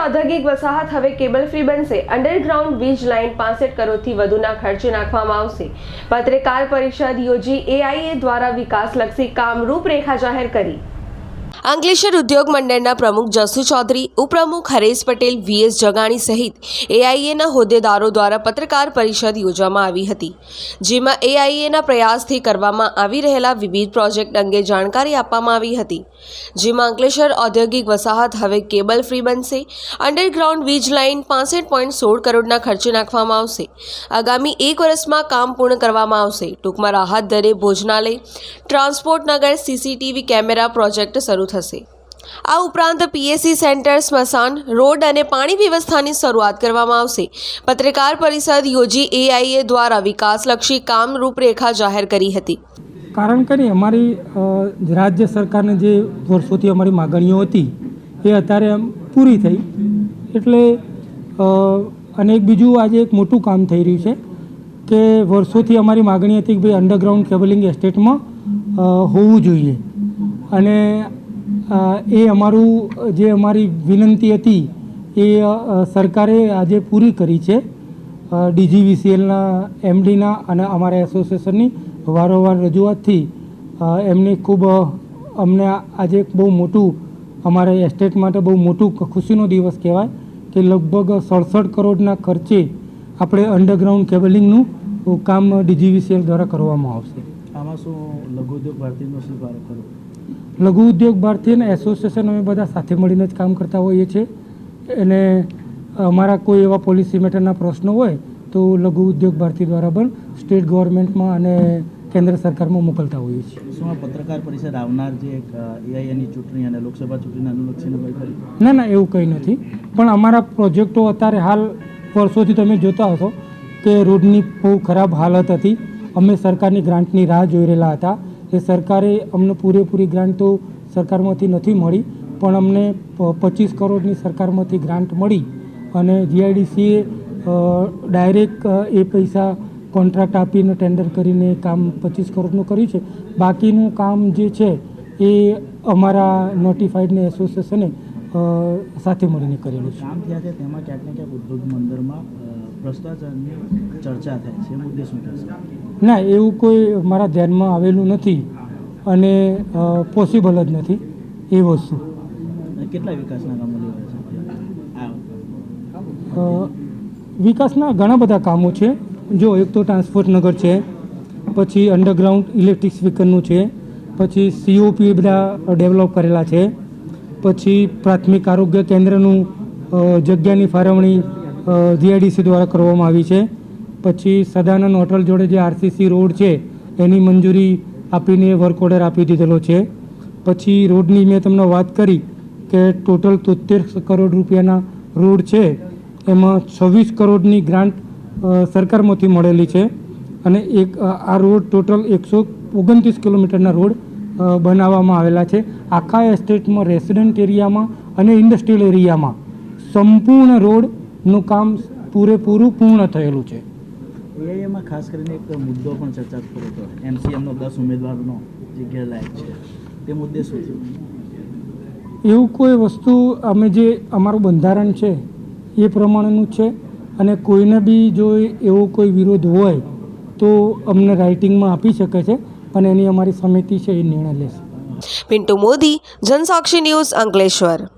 ઔદ્યોગિક વસાહત હવે કેબલ ફ્રી બનશે. અંડરગ્રાઉન્ડ વીજ લાઇન પાસઠ કરોડથી વધુના ખર્ચે નાખવામાં આવશે. પત્રકાર પરિષદ યોજી એઆઈએ દ્વારા વિકાસલક્ષી કામ રૂપરેખા જાહેર કરી. અંકલેશ્વર ઉદ્યોગ મંડળના પ્રમુખ જસુ ચૌધરી, ઉપપ્રમુખ હરેશ પટેલ વીએસ જગાણી સહિત એઆઈએના હોદ્દેદારો દ્વારા પત્રકાર પરિષદ યોજવામાં આવી હતી, જેમાં એઆઈએના પ્રયાસથી કરવામાં આવી રહેલા વિવિધ પ્રોજેક્ટ અંગે જાણકારી આપવામાં આવી હતી, જેમાં અંકલેશ્વર ઔદ્યોગિક વસાહત હવે કેબલ ફ્રી બનશે, અંડરગ્રાઉન્ડ વીજ લાઇન પાસઠ પોઈન્ટ સોળ કરોડના ખર્ચે નાખવામાં આવશે, આગામી એક વર્ષમાં કામ પૂર્ણ કરવામાં આવશે, ટૂંકમાં રાહત દરે ભોજનાલય, ટ્રાન્સપોર્ટ નગર, સીસીટીવી કેમેરા પ્રોજેક્ટ શરૂ થશે. આ ઉપરાંત પીએસસી સેન્ટર સ્મશાન, રોડ અને પાણી વ્યવસ્થાની શરૂઆત કરવામાં આવશે. પત્રકાર પરિષદ યોજી એઆઈએ દ્વારા વિકાસલક્ષી કામ રૂપરેખા જાહેર કરી હતી. કારણ કે નહીં, અમારી રાજ્ય સરકારની જે વર્ષોથી અમારી માગણીઓ હતી, એ અત્યારે પૂરી થઈ. એટલે અને એક બીજું આજે એક મોટું કામ થઈ રહ્યું છે કે વર્ષોથી અમારી માગણી હતી કે ભાઈ અંડરગ્રાઉન્ડ કેબલિંગ એસ્ટેટમાં હોવું જોઈએ. અને એ અમારું, જે અમારી વિનંતી હતી, એ સરકારે આજે પૂરી કરી છે. ડીજીવીસીએલના એમડીના અને અમારા એસોસિએશનની વારંવાર રજૂઆતથી એમને ખૂબ અમને આજે બહુ મોટું, અમારા એસ્ટેટ માટે બહુ મોટું ખુશીનો દિવસ કહેવાય કે લગભગ સડસઠ કરોડના ખર્ચે આપણે અંડરગ્રાઉન્ડ કેબલિંગનું કામ ડીજીવીસીએલ દ્વારા કરવામાં આવશે. આમાં શું લઘુ ઉદ્યોગ ભારતીનો શું ખરો? લઘુ ઉદ્યોગ ભારતીય અને એસોસિએશન અમે બધા સાથે મળીને જ કામ કરતા હોઈએ છીએ. અને અમારા કોઈ એવા પોલિસી મેટરના પ્રશ્નો હોય તો લઘુ ઉદ્યોગ ભારતી દ્વારા પણ સ્ટેટ ગવર્મેન્ટમાં અને કેન્દ્ર સરકારમાં મોકલતા હોઈએ છીએ. શું આ પત્રકાર પરિષદ આવનાર જે એક એઆઈએની ચૂંટણી અને લોકસભા ચૂંટણીને અનુલક્ષીને ના ના એવું કંઈ નથી. પણ અમારા પ્રોજેક્ટો અત્યારે હાલ વર્ષોથી તમે જોતા હશો કે રોડની બહુ ખરાબ હાલત હતી. અમે સરકારની ગ્રાન્ટની રાહ જોઈ રહેલા હતા. એ સરકારે અમને પૂરેપૂરી ગ્રાન્ટ તો સરકારમાંથી નથી મળી, પણ અમને પચીસ કરોડની સરકારમાંથી ગ્રાન્ટ મળી અને જીઆઈડીસીએ ડાયરેક્ટ એ પૈસા કોન્ટ્રાક્ટ આપીને ટેન્ડર કરીને કામ પચીસ કરોડનું કર્યું છે. બાકીનું કામ જે છે એ અમારા નોટિફાઈડને એસોસિએશને સાથે મળીને કરેલું છે. ને ક્યાંક ઉદ્યોગ મંદિરમાં ભ્રષ્ટાચારની ચર્ચા થાય છે એ મુદ્દે શું કહેશો? ના એવું કોઈ મારા ધ્યાનમાં આવેલું નથી અને પોસિબલ જ નથી એ વસ્તુ. કેટલા વિકાસના કામો વિકાસના ઘણા બધા કામો છે. જો એક તો ટ્રાન્સપોર્ટ નગર છે પછી અંડરગ્રાઉન્ડ ઇલેક્ટ્રિક સ્પીકરનું છે પછી સીઓપી બધા ડેવલપ કરેલા છે પછી પ્રાથમિક આરોગ્ય કેન્દ્રનું જગ્યાની ફાળવણી જીઆઈડીસી દ્વારા કરવામાં આવી છે. પછી સદાનંદ હોટલ જોડે જે આરસીસી રોડ છે, એની મંજૂરી આપીને વર્ક ઓર્ડર આપી દીધેલો છે. પછી રોડની મેં તમને વાત કરી કે ટોટલ તોતેર કરોડ રૂપિયાના રોડ છે, એમાં છવ્વીસ કરોડની ગ્રાન્ટ સરકારમાંથી મળેલી છે. અને એક આ રોડ ટોટલ એકસો ઓગણત્રીસ કિલોમીટરના રોડ બનાવવામાં આવેલા છે. આખા એસ્ટેટમાં રેસિડન્ટ એરિયામાં અને ઇન્ડસ્ટ્રીયલ એરિયામાં સંપૂર્ણ રોડનું કામ પૂરેપૂરું પૂર્ણ થયેલું છે. એઆઈએમાં ખાસ કરીને એક મુદ્દો પણ ચર્ચા કરો હતો એમસીએમનો દસ ઉમેદવારનો જે ગેરલાયક છે તે મુદ્દે શું થયું એવું કોઈ વસ્તુ અમે જે અમારું બંધારણ છે એ પ્રમાણેનું છે અને કોઈને બી જો એવો કોઈ વિરોધ હોય તો અમને રાઇટિંગમાં આપી શકે છે અને એની અમારી સમિતિ છે એ નિર્ણય લેશે. પિન્ટુ મોદી જનસાક્ષી ન્યૂઝ અંકલેશ્વર.